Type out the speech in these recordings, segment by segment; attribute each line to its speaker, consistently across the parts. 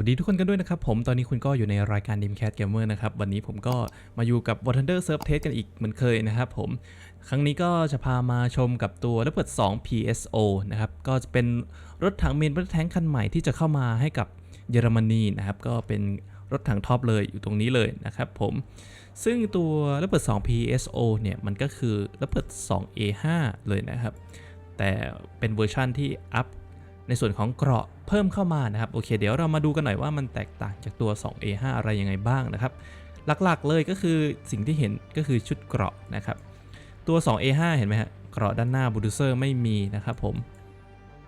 Speaker 1: วัสดีทุกคนกันด้วยนะครับ ผมตอนนี้คุณก็อยู่ในรายการ Dimcat Gamer นะครับ วันนี้ผมก็มาอยู่กับ w a t e r d e r Surf Test กันอีกเหมือนเคยนะครับผม ครั้งนี้ก็จะพามาชมกับตัว r e p e r t 2 PSO นะครับ ก็จะเป็นรถถังเมนรถแทงคันใหม่ที่จะเข้ามาให้กับเยอรมนีนะครับ ก็เป็นรถถังท็อปเลยอยู่ตรงนี้เลยนะครับผม ซึ่งตัว r e p e r t 2 PSO เนี่ยมันก็คือ r e p e r t 2 A5 เลยนะครับ แต่เป็นเวอร์ชั่นที่อัพ ในส่วนของเกราะเพิ่มเข้ามานะครับโอเค เดี๋ยวเรามาดูกันหน่อยว่ามันแตกต่างจากตัว 2A5 อะไรยังไงบ้างนะครับ หลักๆเลยก็คือสิ่งที่เห็นก็คือชุดเกราะนะครับ ตัว 2A5 เห็นไหมฮะเกราะด้านหน้าบูดูเซอร์ไม่มีนะครับผม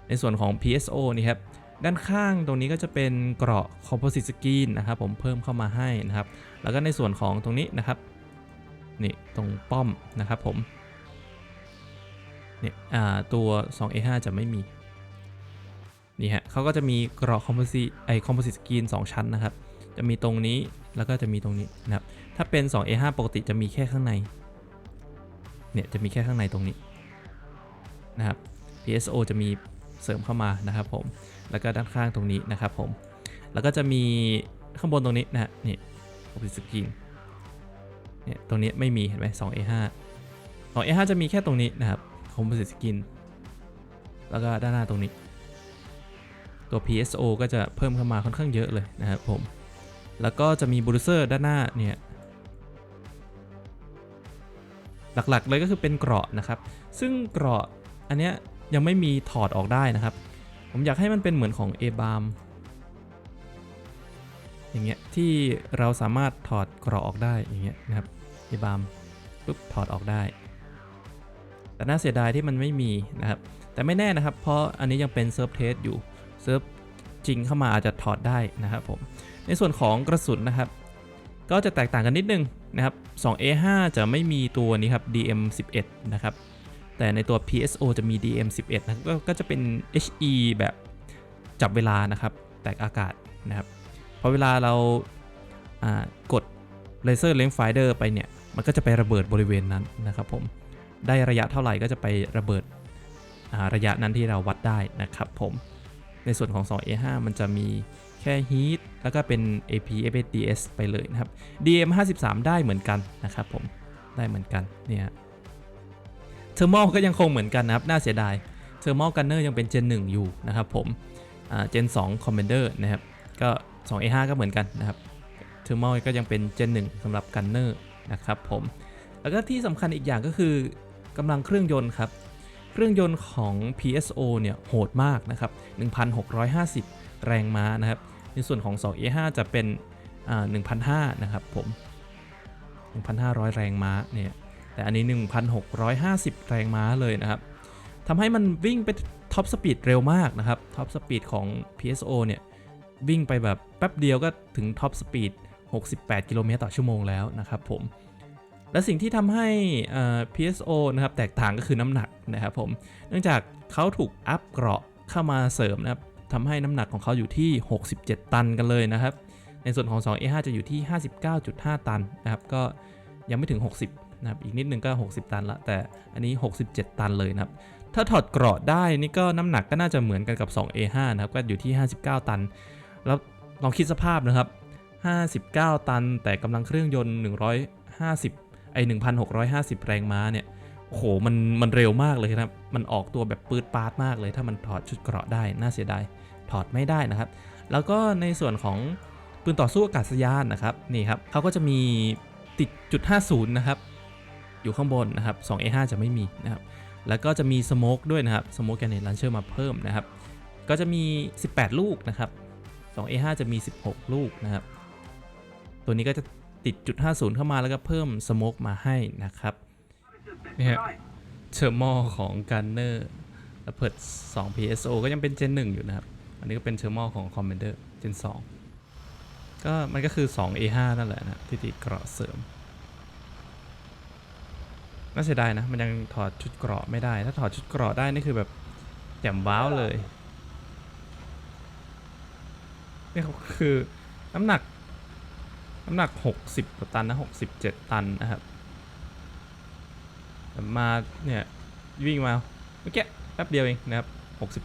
Speaker 1: ในส่วนของ PSO นี่ครับด้านข้างตรงนี้ก็จะเป็นเกราะ Composite Skin นะครับผมเพิ่มเข้ามาให้นะครับ แล้วก็ในส่วนของตรงนี้นะครับนี่ตรงป้อมนะครับผมเนี่ยอ่าตัว 2A5 จะไม่มี นี่ฮะเขาก็จะมีกรอบคอมโพสิไอคอมโพสิตสกรีน2ชั้นนะครับ จะมีตรงนี้แล้วก็จะมีตรงนี้นะครับ ถ้าเป็น 2A5 ปกติจะมีแค่ข้างใน เนี่ยจะมีแค่ข้างในตรงนี้นะครับ PSO จะมีเสริมเข้ามานะครับผม แล้วก็ด้านข้างตรงนี้นะครับผม แล้วก็จะมีข้างบนตรงนี้นะฮะนี่คอมโพสิตสกรีนเนี่ยตรงนี้ไม่มีเห็นไหม 2A5 2A5 จะมีแค่ตรงนี้นะครับ Composite Skin แล้วก็ด้านหน้าตรงนี้ ตัว PSO ก็จะเพิ่มเข้ามาค่อนข้างเยอะเลยนะครับผม แล้วก็จะมีบูรูเซอร์ด้านหน้าเนี่ย หลักๆเลยก็คือเป็นเกราะนะครับ ซึ่งเกราะอันเนี้ยยังไม่มีถอดออกได้นะครับ ผมอยากให้มันเป็นเหมือนของ a b a m อย่างเงี้ยที่เราสามารถถอดเกราะออกได้อย่างเงี้ยนะครับ a b a m ปุ๊บถอดออกได้ แต่น่าเสียดายที่มันไม่มีนะครับ แต่ไม่แน่นะครับ เพราะอันนี้ยังเป็นเซิร์ฟเทสอยู่ เซิร์ฟจริงเข้ามาอาจจะถอดได้นะครับผม ในส่วนของกระสุนนะครับ ก็จะแตกต่างกันนิดนึงนะครับ 2A5 จะไม่มีตัวนี้ครับ DM11 นะครับ แต่ในตัว PSO จะมี DM11 นะก็ก็จะเป็น HE แบบจับเวลานะครับ แตกอากาศนะครับ พอเวลาเรากดเลเซอร์เลนส์ไฟเดอร์ไปเนี่ย มันก็จะไประเบิดบริเวณนั้นนะครับผม ได้ระยะเท่าไหร่ก็จะไประเบิดระยะนั้นที่เราวัดได้นะครับผม ในส่วนของ 2A5 มันจะมีแค่ Heat แล้วก็เป็น AP FSDS ไปเลยนะครับ DM53 ได้เหมือนกันนะครับผม ได้เหมือนกัน เนี่ยเทอร์มอลก็ยังคงเหมือนกันนะครับ น่าเสียดายเทอร์มอลกันเนอร์ยังเป็น Gen 1 อยู่นะครับผมอ่า Gen 2 Commander นะครับ ก็ 2A5 ก็เหมือนกันนะครับเทอร์มอลก็ยังเป็น Gen 1สำหรับกันเนอร์นะครับผม แล้วก็ที่สำคัญอีกอย่างก็คือกำลังเครื่องยนต์ครับ เครื่องยนต์ของ PSO เนี่ยโหดมากนะครับ 1,650 แรงม้านะครับ ในส่วนของ 2A5 จะเป็นอ่า1,500 นะครับผม 1,500 แรงม้าเนี่ย แต่อันนี้ 1,650 แรงม้าเลยนะครับทำให้มันวิ่งไปท็อปสปีดเร็วมากนะครับ ท็อปสปีดของ PSO เนี่ยวิ่งไปแบบแป๊บเดียวก็ถึงท็อปสปีด 68 กิโลเมตรต่อชั่วโมงแล้วนะครับผม และสิ่งที่ทำให้ PSO นะครับแตกต่างก็คือน้ำหนักนะครับผม เนื่องจากเขาถูกอัพเกราะเข้ามาเสริมนะครับทำให้น้ำหนักของเขาอยู่ที่ 67 ตันกันเลยนะครับ ในส่วนของ 2A5 จะอยู่ที่ 59.5 ตันนะครับก็ยังไม่ถึง 60นะครับอีกนิดนึงก็ 60 ตันละแต่อันนี้ 67 ตันเลยนะครับถ้าถอดเกราะได้นี่ก็น้ำหนักก็น่าจะเหมือนกันกับ 2A5 นะครับก็อยู่ที่ 59 ตัน แล้วลองคิดสภาพนะครับ 59 ตันแต่กำลังเครื่องยนต์ 150 ไอ1,650 แรงม้าเนี่ยโอ้โหมันมันเร็วมากเลยครับ มันออกตัวแบบปืดปาดมากเลย ถ้ามันถอดชุดเกราะได้น่าเสียดายถอดไม่ได้นะครับ แล้วก็ในส่วนของปืนต่อสู้อากาศยานนะครับนี่ครับเขาก็จะมีติดจุด50 นะครับ อยู่ข้างบนนะครับ 2A5 จะไม่มีนะครับแล้วก็จะมีสโมกด้วยนะครับสโมกแกนเนตลันเชอร์มาเพิ่มนะครับ ก็จะมี 18 ลูกนะครับ 2A5 จะมี 16 ลูกนะครับ ตัวนี้ก็จะ ติดจุด50 เข้ามาแล้วก็เพิ่มสโมกมาให้นะครับนี่ฮะเทอร์มอของกันเนอร์และเพิด2 PSO ก็ยังเป็น Gen 1 อยู่นะครับ อันนี้ก็เป็นเทอร์มอของ Commander Gen 2 ก็มันก็คือ 2A5 นั่นแหละนะที่ติดเกราะเสริมน่าเสียดายนะ มันยังถอดชุดเกราะไม่ได้ ถ้าถอดชุดเกราะได้นี่คือแบบแจ่มว้าวเลยนี่เขาคือน้ำหนัก น้ำหนัก 60กว่าตันนะ 67 ตันนะครับมาเนี่ยวิ่งมาเมื่อกี้แป๊บเดียวเองนะครับ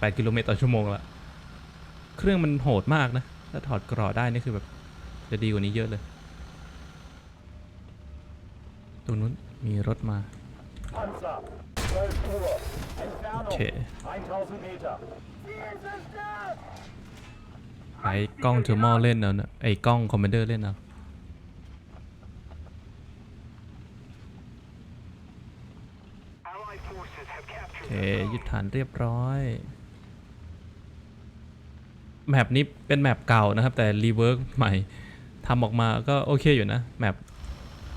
Speaker 1: 68 กิโลเมตรต่อชั่วโมงละเครื่องมันโหดมากนะ ถ้าถอดกราะได้นี่คือแบบจะดีกว่านี้เยอะเลย ตรงนู้นมีรถมาโอเค
Speaker 2: 1000 Meter.
Speaker 1: ใช้กล้องเทอร์มอลเล่นเอานะไอ้กล้องคอมมานเดอร์เล่นเอา เคยึดฐานเรียบร้อย แมปนี้เป็นแมปเก่านะครับ แต่รีเวิร์กใหม่ทำออกมาก็โอเคอยู่นะแมป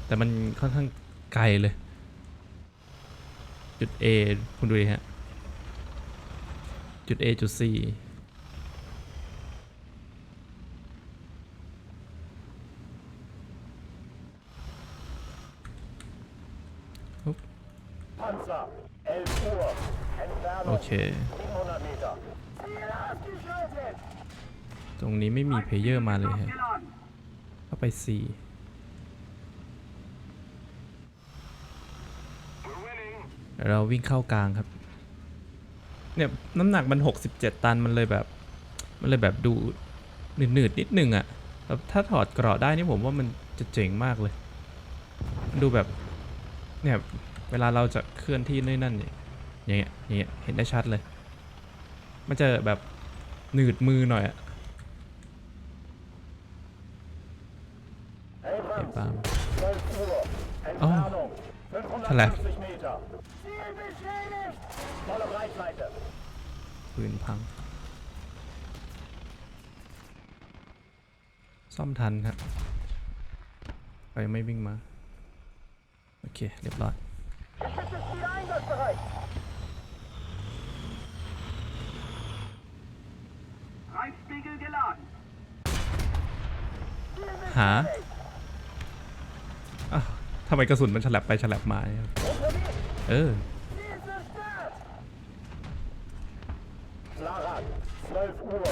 Speaker 1: แต่มันค่อนข้างไกลเลย จุด A คุณดูดิฮะ จุด A จุด C อุ๊บ
Speaker 2: Panzer, 11 Uhr,
Speaker 1: โอเค ตรงนี้ไม่มีเพลเยอร์มาเลยฮะเข้าไป4
Speaker 3: We're winning.
Speaker 1: เดี๋ยวเราวิ่งเข้ากลางครับ เนี่ยน้ำหนักมัน 67 ตันมันเลยแบบ มันเลยแบบดูหนืดๆนิดนึงอะ่ะแล้วถ้าถอดกราะได้นี่ผมว่ามันจะเจ๋งมากเลย ดูแบบ เนี่ย เวลาเราจะเคลื่อนที่นู่นนั่นอย่างเงี้ยอย่างเงี้ยเห็นได้ชัดเลย มันจะแบบหนืดมือหน่อยอะ
Speaker 2: Abrams,
Speaker 1: ปาล์ม
Speaker 2: 12 Uhr, Entfernung
Speaker 1: ฉลับ
Speaker 2: 550 Meter. Volle Reichweite.
Speaker 1: ปืนพัง ซ่อมทันครับไปไม่วิ่งมา โอเค เรียบร้อย
Speaker 2: Wieder einsatzbereit.
Speaker 3: Reifspiegel geladen.
Speaker 1: หาอ้าวทำไมกระสุนมันฉลับไปฉลับมาเนี่ยเออ
Speaker 2: Larat, 12 Uhr,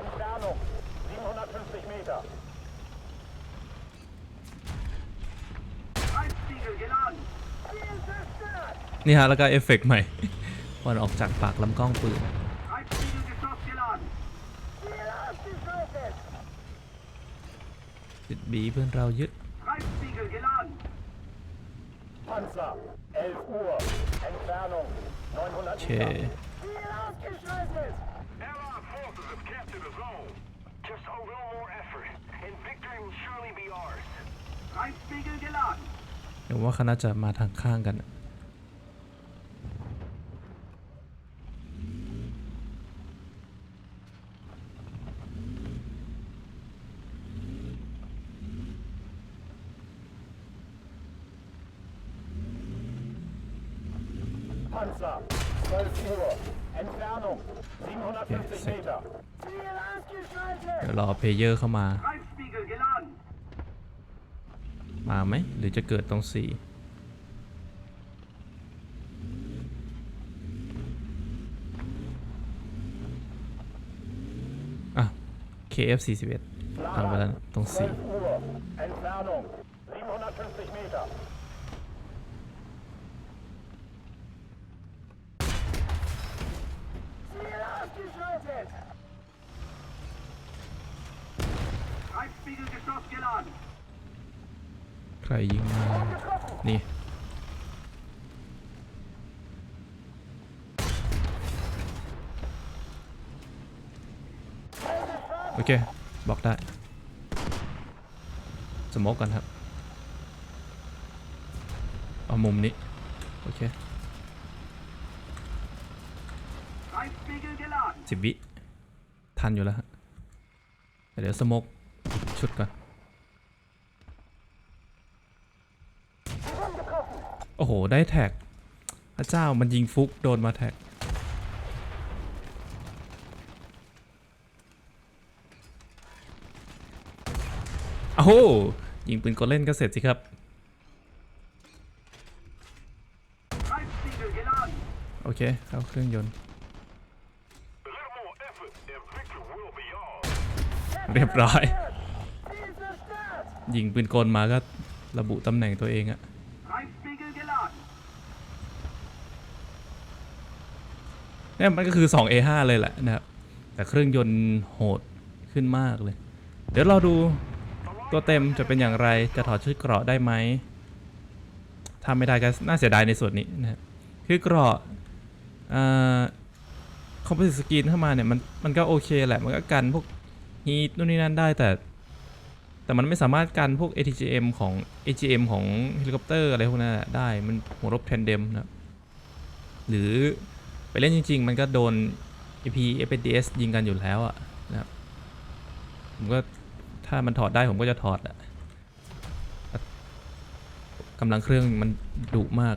Speaker 2: Entfernung 750 Meter.
Speaker 3: Reifspiegel geladen.
Speaker 1: นี่ฮะ แล้วก็เอฟเฟกต์ใหม่วันออกจากปากลำกล้องปืน
Speaker 3: Reifspiegel Geschoss geladen.
Speaker 1: ติดบีเพื่อนเรายึด
Speaker 3: Reifspiegel geladen.
Speaker 2: Panzer, 11 Uhr, Entfernung 900
Speaker 1: โอเค
Speaker 2: Meter.
Speaker 3: Allied forces have captured the zone. Just a little more effort, and victory will surely be ours. Reifspiegel geladen.
Speaker 1: เดี๋ยวว่าคณะจะมาทางข้างกันอะ
Speaker 2: Panzer, 12 Uhr, Entfernung 750 Meter.
Speaker 1: เดี๋ยวรอเพลเยอร์เข้ามา
Speaker 3: Reifspiegel geladen.
Speaker 1: มาไหมหรือจะเกิดตรงสี่อะ KF 41ทางไปแล้วตรงสี่
Speaker 3: Reibspiegel.
Speaker 1: ใครยิงมานี่โอเคบอกได้สโมกกันครับ เอามุมนี้ โอเคสิบวิ ทันอยู่แล้วฮะ เดี๋ยวสโมกชุดก่อน โอ้โห ได้แท็ก พระเจ้ามันยิงฟุกโดนมาแท็ก โอ้โห ยิงปืนกลเล่นก็เสร็จสิครับ โอเค เข้าเครื่องยนต์ เรียบร้อย ยิงปืนกลมาก็ระบุตำแหน่งตัวเองอะ
Speaker 3: Reifspiegel geladen.
Speaker 1: เนี่ยมันก็คือ 2A5 เลยแหละนะครับ แต่เครื่องยนต์โหดขึ้นมากเลย เดี๋ยวเราดูตัวเต็มจะเป็นอย่างไรจะถอดชุดเกราะได้ไหมถ้าไม่ได้ก็น่าเสียดายในส่วนนี้นะครับคือเกราะคอมโพสิตสกรีนเข้ามาเนี่ยมันมันก็โอเคแหละมันก็กันพวกฮีทนู่นนี่นั่นได้แต่ แต่มันไม่สามารถกันพวก ATGM ของ AGM ของเฮลิคอปเตอร์อะไรพวกนั้นได้มันหัวรบแทนเดมนะครับหรือ ไปเล่นจริง ๆ มันก็โดน AP FPDS ยิงกันอยู่แล้วอะนะครับ ผมก็ถ้ามันถอดได้ผมก็จะถอดอะกำลังเครื่องมันดุมาก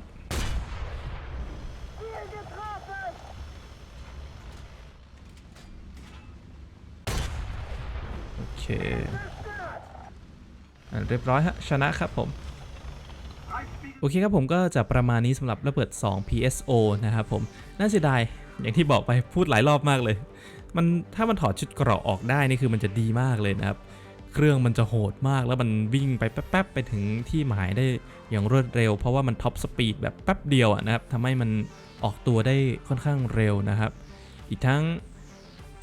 Speaker 1: โอเคอะเรียบร้อยฮะ ชนะครับผม โอเคครับผมก็จะประมาณนี้สำหรับระเบิด 2 PSO นะครับผม น่าเสียดาย อย่างที่บอกไปพูดหลายรอบมากเลย มันถ้ามันถอดชุดเกราะออกได้นี่คือมันจะดีมากเลยนะครับ เครื่องมันจะโหดมากแล้วมันวิ่งไปแป๊บๆไปถึงที่หมายได้อย่างรวดเร็ว เพราะว่ามันท็อปสปีดแบบแป๊บเดียวอะนะครับทำให้มันออกตัวได้ค่อนข้างเร็วนะครับ อีกทั้ง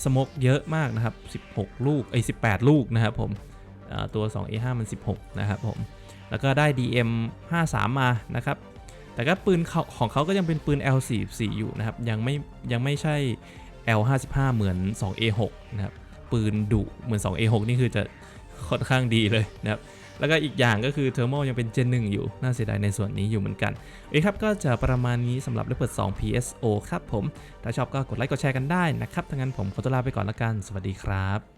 Speaker 1: สมกเยอะมากนะครับ 16 ลูกไอ้18 ลูกนะครับผมตัว 2A5 มัน 16 นะครับผม แล้วก็ได้ DM 53 มานะครับ แต่ก็ปืนขของเขาก็ยังเป็นปืน L44 อยู่นะครับ ยังไม่ยังไม่ใช่ L55 เหมือน 2A6 นะครับ ปืนดุเหมือน 2A6 นี่คือจะค่อนข้างดีเลยนะครับแล้วก็อีกอย่างก็คือเทอร์โมยังเป็น Gen 1อยู่ น่าเสียดายในส่วนนี้อยู่เหมือนกันโอเคครับก็จะประมาณนี้สำหรับเปิด 2 PSO ครับผม ถ้าชอบก็กดไลค์กดแชร์กันได้นะครับถ้างั้นผมขอตัวลาไปก่อนละกัน สวัสดีครับ